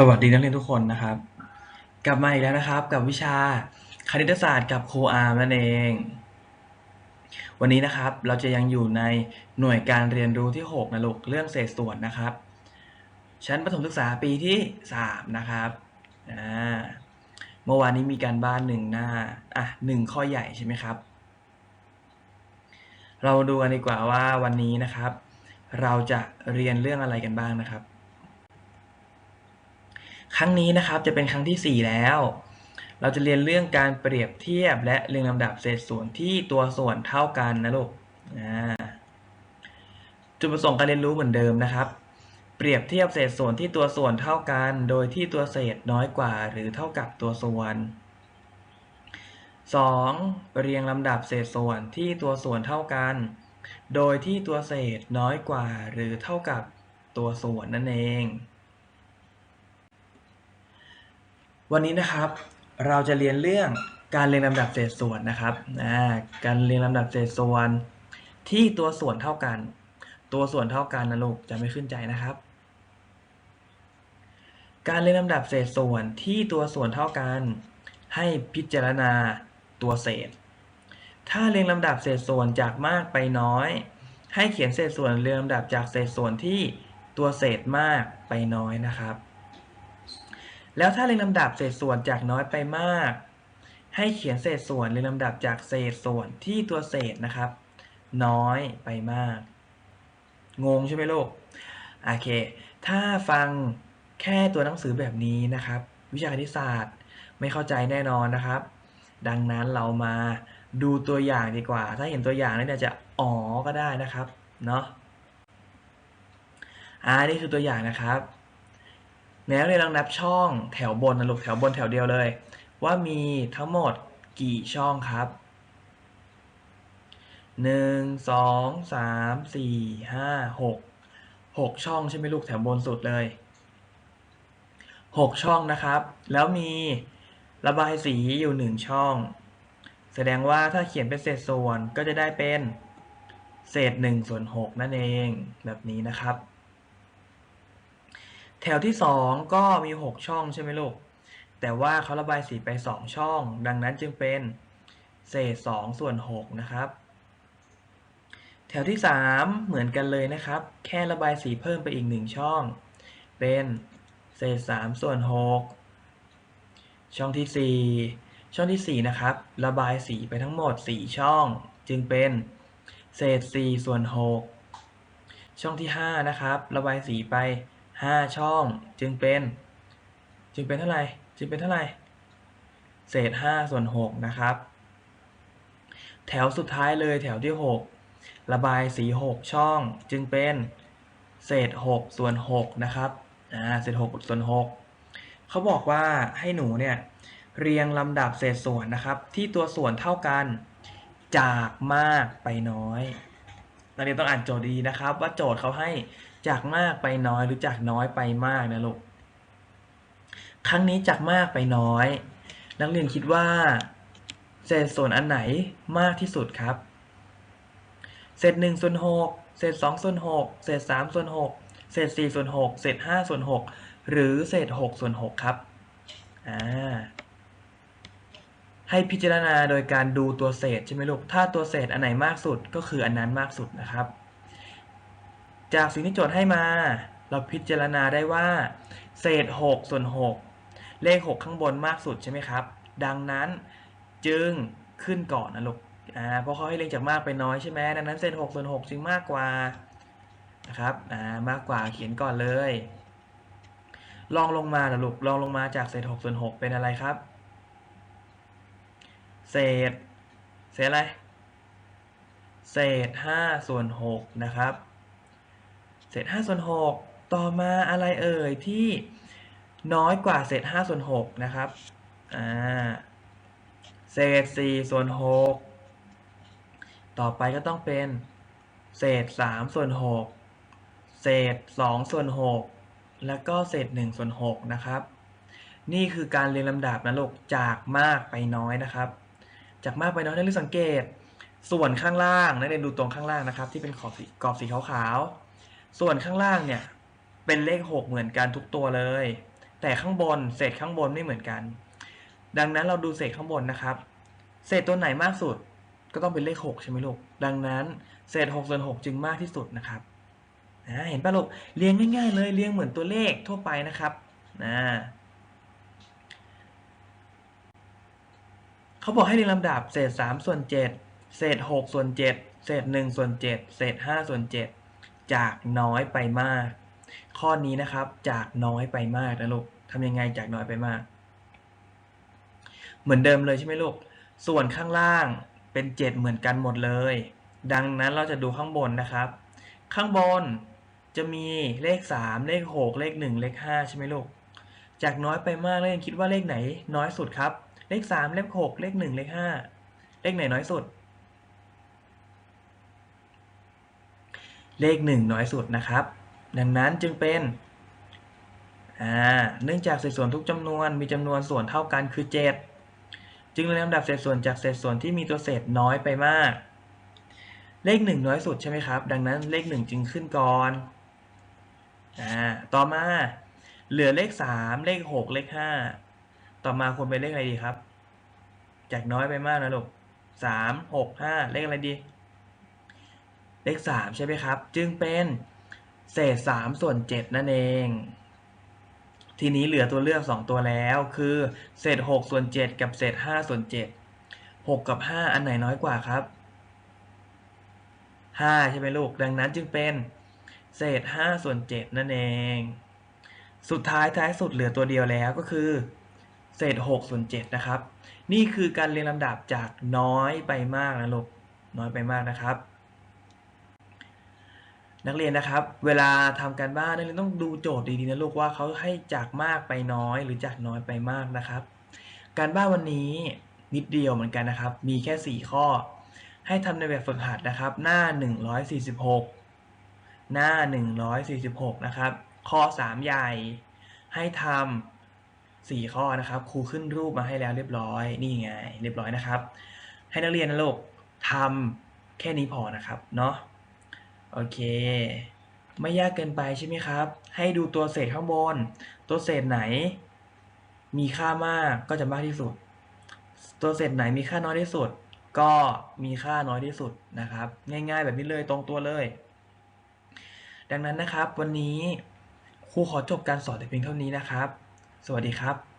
สวัสดีนักเรียนทุกคนนะครับ กลับมาอีกแล้วนะครับ กับวิชาคณิตศาสตร์กับครูอาร์มนั่นเอง วันนี้นะครับเราจะยังอยู่ในหน่วยการเรียนรู้ที่ 6นะลูกเรื่องเศษส่วนนะครับ ชั้นประถมศึกษาปีที่ 3 นะครับเมื่อวานนี้มีการบ้านหนึ่งหน้าอะหนึ่งข้อใหญ่ใช่ไหมครับ เราดูกันดีกว่าว่าวันนี้นะครับ เราจะเรียนเรื่องอะไรกันบ้างนะครับ ครั้งนี้นะครับจะเป็นครั้งที่ 4 แล้ว เราจะเรียนเรื่องการเปรียบเทียบและเรียงลำดับเศษส่วนที่ตัวส่วนเท่ากันนะลูกจุดประสงค์การเรียนรู้เหมือนเดิมนะครับ เปรียบเทียบเศษส่วนที่ตัวส่วนเท่ากัน โดยที่ตัวเศษน้อยกว่า หรือเท่ากับตัวส่วน 2. เรียงลำดับเศษส่วนที่ตัวส่วนเท่ากัน โดยที่ตัวเศษน้อยกว่า หรือเท่ากับตัวส่วนนั่นเอง วันนี้นะครับเราจะเรียนเรื่องการเรียงลำดับเศษส่วนนะครับการเรียงลำดับเศษส่วนที่ตัวส่วนเท่ากัน ตัวส่วนเท่ากันนะลูกจะไม่ขึ้นใจนะครับ การเรียงลำดับเศษส่วนที่ตัวส่วนเท่ากัน ให้พิจารณาตัวเศษ ถ้าเรียงลำดับเศษส่วนจากมากไปน้อย ให้เขียนเศษส่วนเรียงลำดับจากเศษส่วนที่ตัวเศษมากไปน้อยนะครับ แล้วถ้าเรียงลำดับเศษส่วนจากน้อยไปมาก ให้เขียนเศษส่วนเรียงลำดับจากเศษส่วนที่ตัวเศษนะครับ น้อยไปมาก งงใช่ไหมลูกโอเค ถ้าฟังแค่ตัวหนังสือแบบนี้นะครับ วิชาคณิตศาสตร์ไม่เข้าใจแน่นอนนะครับ ดังนั้นเรามาดูตัวอย่างดีกว่า ถ้าเห็นตัวอย่างแล้วเนี่ยจะอ๋อก็ได้นะครับเนาะอ่านี่คือตัวอย่างนะครับ แล้วเรียนลองนับช่องแถวบนนะลูกแถวบนแถวเดียวเลย ว่ามีทั้งหมดกี่ช่องครับหนึ่งสองสามสี่ห้าหกหกช่องใช่ไหมลูกแถวบนสุดเลยหกช่องนะครับ แล้วมีระบายสีอยู่หนึ่งช่อง แสดงว่าถ้าเขียนเป็นเศษส่วนก็จะได้เป็นเศษหนึ่งส่วนหกนั่นเองแบบนี้นะครับ แถวที่ 2 ก็มี 6 ช่องใช่ไหมลูก แต่ว่าเขาระบายสีไป 2 ช่อง ดังนั้นจึงเป็นเศษ 2 ส่วน 6 นะครับ แถวที่ 3 เหมือนกันเลยนะครับ แค่ระบายสีเพิ่มไปอีก 1 ช่อง เป็นเศษ 3 ส่วน 6 ช่องที่ 4 ช่องที่ 4 นะครับ ระบายสีไปทั้งหมด 4 ช่อง จึงเป็นเศษ 4 ส่วน 6 ช่องที่ 5 นะครับ ระบายสีไป 5ช่องจึงเป็น จึงเป็นเท่าไหร่จึงเป็นเท่าไหร่เศษ5ส่วน6นะครับ แถวสุดท้ายเลยแถวที่6ระบายสี6ช่องจึงเป็นเศษ6ส่วน6นะครับอ่าเศษ6ส่วน6เขาบอกว่าให้หนูเนี่ยเรียงลำดับเศษส่วนนะครับ ที่ตัวส่วนเท่ากันจากมากไปน้อย นักเรียนต้องอ่านโจทย์ดีนะครับ ว่าโจทย์เขาให้จากมากไปน้อยหรือจากน้อยไปมากนะลูกครั้งนี้จากมากไปน้อย นักเรียนคิดว่าเศษส่วนอันไหนมากที่สุดครับ เศษหนึ่งส่วนหกเศษสองส่วนหกเศษสามส่วนหกเศษสี่ส่วนหกเศษห้าส่วนหกหรือเศษหกส่วนหกครับอ่า ให้พิจารณาโดยการดูตัวเศษใช่ไหมลูก ถ้าตัวเศษอันไหนมากสุดก็คืออันนั้นมากสุดนะครับ จากสิ่งที่โจทย์ให้มา เราพิจารณาได้ว่า เศษ 6 ส่วน 6 เลข 6 ข้างบนมากสุดใช่ไหมครับ ดังนั้นจึงขึ้นก่อนนะลูกอ่าเพราะเขาให้เรียงจากมากไปน้อยใช่ไหมดังนั้นเศษ 6 ส่วน 6 จึงมากกว่านะครับอ่ามากกว่าเขียนก่อนเลย ลองลงมานะลูกลองลงมาจากเศษ 6 ส่วน 6 เป็นอะไรครับ เศษ เศษอะไร เศษ5ส่วน6นะครับ เศษ5ส่วน6ต่อมาอะไรเอ่ยที่น้อยกว่าเศษ5ส่วน6นะครับ อ่า เศษ4ส่วน6ต่อไปก็ต้องเป็น เศษ3ส่วน6เศษ2ส่วน6แล้วก็เศษ1ส่วน6นะครับ นี่คือการเรียงลำดับนะลูกจากมากไปน้อยนะครับ จากมากไปน้อยนักเรียนสังเกต ส่วนข้างล่างนักเรียนดูตรงข้างล่างนะครับ ที่เป็นขอบสีกรอบสีขาวๆ ส่วนข้างล่างเนี่ยเป็นเลข 6 เหมือนกันทุกตัวเลย แต่ข้างบนเศษข้างบนไม่เหมือนกัน ดังนั้นเราดูเศษข้างบนนะครับ เศษตัวไหนมากสุดก็ต้องเป็นเลข 6 ใช่ไหมลูก ดังนั้นเศษ6ส่วน6จึงมากที่สุดนะครับเห็นปะลูกเรียงง่าย ๆ เลยเรียงเหมือนตัวเลขทั่วไปนะครับนะ เขาบอกให้เรียงลำดับเศษ3ส่วน7เศษ6ส่วน7เศษ1ส่วน7เศษ5ส่วน7จากน้อยไปมาก ข้อนี้นะครับจากน้อยไปมากนะลูกทำยังไงจากน้อยไปมาก เหมือนเดิมเลยใช่ไหมลูก ส่วนข้างล่างเป็น 7 เหมือนกันหมดเลย ดังนั้นเราจะดูข้างบนนะครับ ข้างบนจะมีเลข 3 เลข 6 เลข 1 เลข 5 ใช่ไหมลูก จากน้อยไปมากแล้วยังคิดว่าเลขไหนน้อยสุดครับ เลข3เลข6เลข1เลข5เลขไหนน้อยสุด เลข1น้อยสุดนะครับ ดังนั้นจึงเป็นอ่าเนื่องจากเศษส่วนทุกจำนวนมีจำนวนส่วนเท่ากันคือ 7 จึงเรียงลำดับเศษส่วนจากเศษส่วนที่มีตัวเศษน้อยไปมาก เลข 1 น้อยสุดใช่ไหมครับ ดังนั้นเลข 1 จึงขึ้นก่อนอ่าต่อมาเหลือเลข 3 เลข 6 เลข 5 ต่อมาควรเป็นเลขอะไรดีครับ จากน้อยไปมากนะลูก3 6 5เลขอะไรดี เลข3ใช่ไหมครับ จึงเป็นเศษ3ส่วน7นั่นเอง ทีนี้เหลือตัวเลือก2ตัวแล้วคือเศษ6ส่วน7กับเศษ5ส่วน7 6กับ5อันไหนน้อยกว่าครับ5ใช่ไหมลูก ดังนั้นจึงเป็นเศษ5ส่วน7นั่นเอง สุดท้ายท้ายสุดเหลือตัวเดียวแล้วก็คือ เศษ6ส่วน7นะครับ นี่คือการเรียงลำดับจากน้อยไปมากนะลูกน้อยไปมากนะครับ นักเรียนนะครับ เวลาทำการบ้านนักเรียนต้องดูโจทย์ดีๆนะลูกว่าเขาให้จากมากไปน้อยหรือจากน้อยไปมากนะครับ การบ้านวันนี้นิดเดียวเหมือนกันนะครับ มีแค่ 4 ข้อ ให้ทำในแบบฝึกหัดนะครับ หน้า 146 หน้า 146 นะครับ ข้อ 3 ใหญ่ให้ทำ 4ข้อนะครับครูขึ้นรูปมาให้แล้วเรียบร้อยนี่ไง เรียบร้อยนะครับ ให้นักเรียนนะลูกทำแค่นี้พอนะครับเนาะโอเค ไม่ยากเกินไปใช่ไหมครับ ให้ดูตัวเศษข้างบน ตัวเศษไหน มีค่ามากก็จะมากที่สุด ตัวเศษไหนมีค่าน้อยที่สุด ก็มีค่าน้อยที่สุดนะครับ ง่าย ๆ แบบนี้เลยตรงตัวเลย ดังนั้นนะครับ วันนี้ครูขอจบการสอนแต่เพียงเท่านี้นะครับ สวัสดีครับ